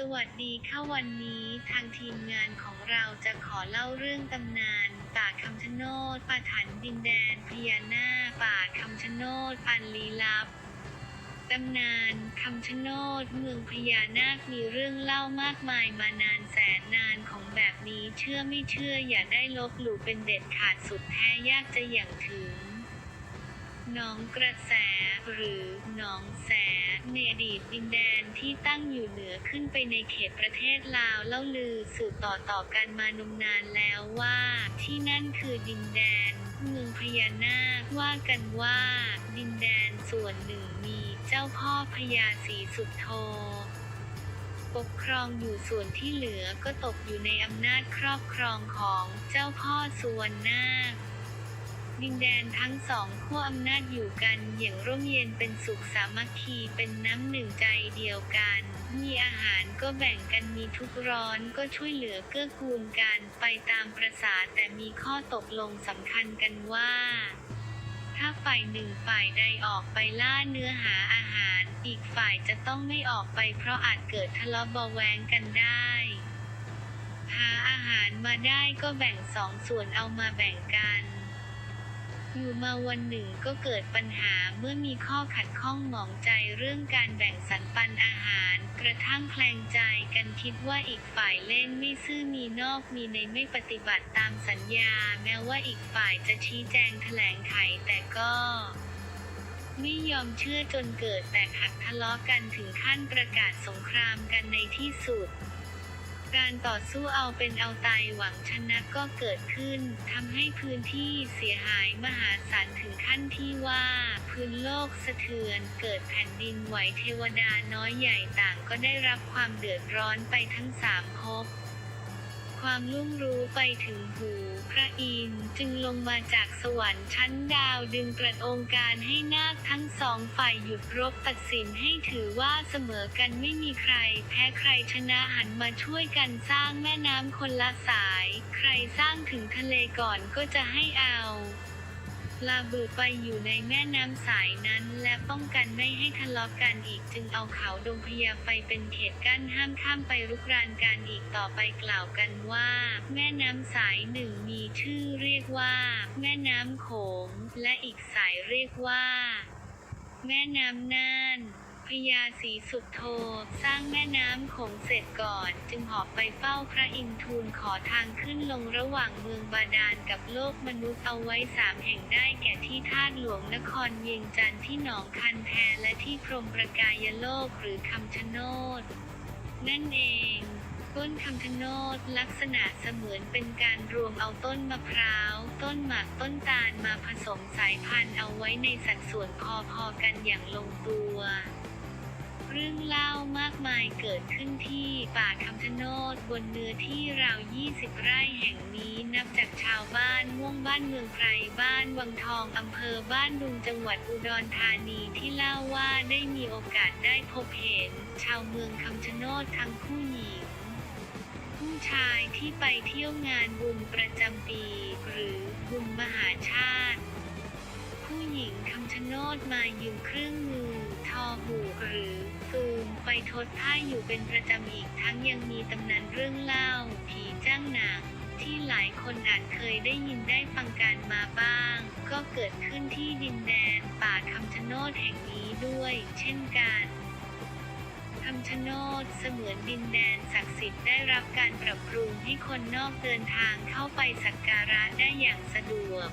สวัสดีค่ะวันนี้ทางทีมงานของเราจะขอเล่าเรื่องตำนานป่าคำชะโนดป่าถันดินแดนพญานาคป่าคำชะโนดปันลีลับตำนานคำชะโนดเมืองพญานาคมีเรื่องเล่ามากมายมานานแสนนานของแบบนี้เชื่อไม่เชื่ออย่าได้ลบหลู่เป็นเด็ดขาดสุดแท้ยากจะอย่างถึง หนองกระแส หรือหนองแสในอดีตดินแดนที่ตั้งอยู่เหนือขึ้นไปในเขตประเทศลาวเล่าลือสืบต่อต่อกันมานมนานแล้วว่า ที่นั่นคือดินแดน เมืองพญานาคว่ากันว่า ดินแดนส่วนหนึ่งมีเจ้าพ่อพญาศรีสุดโทปกครองอยู่ส่วนที่เหลือก็ตกอยู่ในอำนาจครอบครองของเจ้าพ่อสุวรรณนาค ดินแดนทั้งสองขั้วอำนาจอยู่กันอย่างร่มเย็นเป็นสุขสามัคคีเป็นน้ำหนึ่งใจเดียวกัน มีอาหารก็แบ่งกันมีทุกร้อนก็ช่วยเหลือเกื้อกูลกันไปตามประษาแต่มีข้อตกลงสำคัญกันว่า ถ้าฝ่ายหนึ่งฝ่ายใดออกไปล่าเนื้อหาอาหาร อีกฝ่ายจะต้องไม่ออกไปเพราะอาจเกิดทะเลาะเบาแวงกันได้หาอาหารมาได้ก็แบ่งสองส่วนเอามาแบ่งกัน อยู่มาวันหนึ่งก็เกิดปัญหาเมื่อมีข้อขัดข้องหมองใจเรื่องการแบ่งสรรปันอาหาร กระทั่งแคลงใจกันคิดว่าอีกฝ่ายเล่นไม่ซื่อมีนอกมีในไม่ปฏิบัติตามสัญญา แม้ว่าอีกฝ่ายจะชี้แจงแถลงไขแต่ก็ไม่ยอมเชื่อจนเกิดแตกหักทะเลาะกันถึงขั้นประกาศสงครามกันในที่สุด การต่อสู้เอาเป็นเอาตายหวังชนะก็เกิดขึ้นทำให้พื้นที่เสียหายมหาศาลถึงขั้นที่ว่า พื้นโลกสะเทือนเกิดแผ่นดินไหวเทวดาน้อยใหญ่ต่างก็ได้รับความเดือดร้อนไปทั้งสามภพ ความลุ่มรู้ไปถึงหูพระอินทร์จึงลงมาจากสวรรค์ชั้นดาวดึงกระองค์การให้นาคทั้งสองฝ่ายหยุดรบตัดสินให้ถือว่าเสมอกันไม่มีใคร แพ้ใครชนะหันมาช่วยกันสร้างแม่น้ำคนละสาย ใครสร้างถึงทะเลก่อนก็จะให้เอา ลาบือไปอยู่ในแม่น้ำสายนั้น และป้องกันไม่ให้ทะเลาะกันอีกจึงเอาเขาดงพญาไปเป็นเขตกั้นห้ามข้ามไปรุกรานกันอีกต่อไปกล่าวกันว่า แม่น้ำสายหนึ่งมีชื่อเรียกว่า แม่น้ำโขง และอีกสายเรียกว่า แม่น้ำน่าน พญาศรีสุดโทสร้างแม่น้ำโขงเสร็จก่อน จึงหอบไปเฝ้าพระอินทร์ทูลขอทางขึ้นลงระหว่างเมืองบาดาลกับโลกมนุษย์เอาไว้สามแห่งได้แก่ที่ท่าตุหลวงนครเวียงจันทร์ที่หนองคันแทและที่พรหมประกายโลกหรือคำชะโนด นั่นเองต้นคำชะโนดลักษณะเสมือนเป็นการรวมเอาต้นมะพร้าว ต้นหมากต้นตาลมาผสมสายพันธุ์เอาไว้ในสัดส่วนพอๆกันอย่างลงตัว เรื่องเล่ามากมายเกิดขึ้นที่ป่าคำชะโนดบนเนื้อที่ราว 20 ไร่แห่งนี้นับจากชาวบ้านม่วงบ้านเมืองไพรบ้านวังทองอำเภอบ้านดุงจังหวัดอุดรธานีที่เล่าว่าได้มีโอกาสได้พบเห็น ชาวเมืองคำชะโนดทั้งผู้หญิงผู้ชายที่ไปเที่ยวงานบุญประจำปี หรือบุญมหาชาติ ผู้หญิงคำชะโนดมายืมเครื่องมือทอหูกหรือ ไปทดผ้าอยู่เป็นประจำอีกทั้งยังมีตำนานเรื่องเล่า ผีจ้างหนังที่หลายคนอาจเคยได้ยินได้ฟังการมาบ้าง ก็เกิดขึ้นที่ดินแดนป่าคำชะโนดแห่งนี้ด้วย เช่นกันคำชะโนดเสมือนดินแดนศักดิ์สิทธิ์ได้รับการปรับปรุงให้คนนอกเดินทางเข้าไปสักการะได้อย่างสะดวก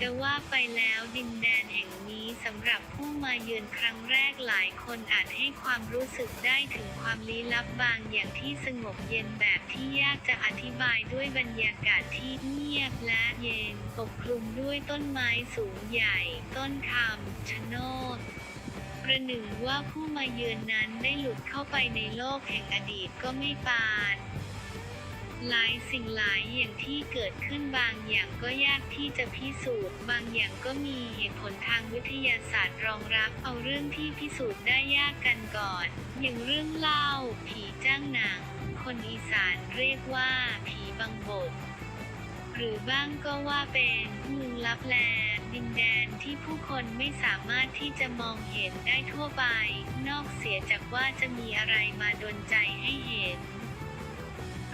จะว่าไปแล้วดินแดนแห่งนี้สำหรับผู้มาเยือนครั้งแรกหลายคนอาจให้ความรู้สึกได้ถึงความลี้ลับบางอย่างที่สงบเย็นแบบที่ยากจะอธิบายด้วยบรรยากาศที่เงียบและเย็นปกคลุมด้วยต้นไม้สูงใหญ่ ต้นคำชะโนดประหนึ่งว่าผู้มาเยือนนั้นได้หลุดเข้าไปในโลกแห่งอดีตก็ไม่ปาน หลายสิ่งหลายอย่างที่เกิดขึ้นบางอย่างก็ยากที่จะพิสูจน์ บางอย่างก็มีเหตุผลทางวิทยาศาสตร์รองรับเอาเรื่องที่พิสูจน์ได้ยากกันก่อน อย่างเรื่องเล่า ผีจ้างหนัง คนอีสานเรียกว่า ผีบังบดหรือบ้างก็ว่าเป็นเมืองลับแลดินแดนที่ผู้คนไม่สามารถที่จะมองเห็นได้ทั่วไป นอกเสียจากว่าจะมีอะไรมาดนใจให้เ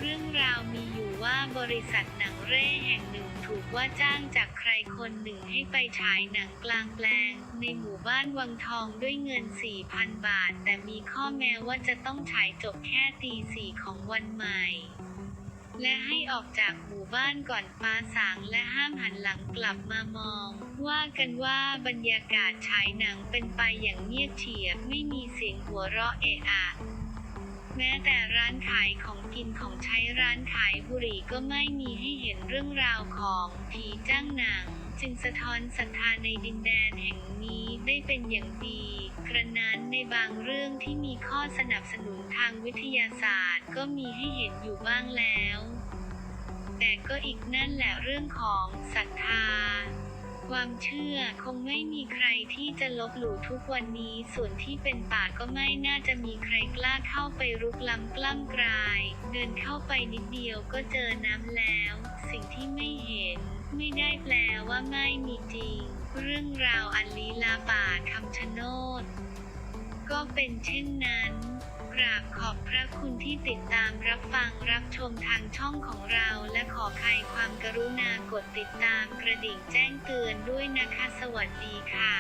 เรื่องราวมีอยู่ว่าบริษัทหนังเร่แห่งหนึ่งถูกว่าจ้างจากใครคนหนึ่งให้ไปฉายหนังกลางแปลง ในหมู่บ้านวังทองด้วยเงิน 4,000 บาท แต่มีข้อแม้ว่าจะต้องฉายจบแค่ตีสี่ของวันใหม่และให้ออกจากหมู่บ้านก่อนฟ้าสางและห้ามหันหลังกลับมามอง ว่ากันว่าบรรยากาศฉายหนังเป็นไปอย่างเงียบเฉียบไม่มีเสียงหัวเราะเอะอะ แม้แต่ร้านขายของกินของใช้ร้านขายบุหรี่ก็ไม่มีให้เห็นเรื่องราวของผีจ้างหนัง จึงสะท้อนศรัทธาในดินแดนแห่งนี้ได้เป็นอย่างดีกระนั้นในบางเรื่องที่มีข้อสนับสนุนทางวิทยาศาสตร์ ก็มีให้เห็นอยู่บ้างแล้ว แต่ก็อีกนั่นแหละเรื่องของศรัทธา ความเชื่อคงไม่มีใครที่จะลบหลู่ทุกวันนี้ ส่วนที่เป็นป่าก็ไม่น่าจะมีใครกล้าเข้าไปรุกล้ำกล้ำกลาย เดินเข้าไปนิดเดียวก็เจอน้ำแล้ว สิ่งที่ไม่เห็น ไม่ได้แปลว่าไม่มีจริง เรื่องราวอันลี้ลาป่าคำชะโนด ก็เป็นเช่นนั้น ราบขอบพระคุณที่ติดตามรับฟังรับชมทางช่องของเราและขอใครความกรุณากดติดตามกระดิ่งแจ้งเตือนด้วยนะคะ สวัสดีค่ะ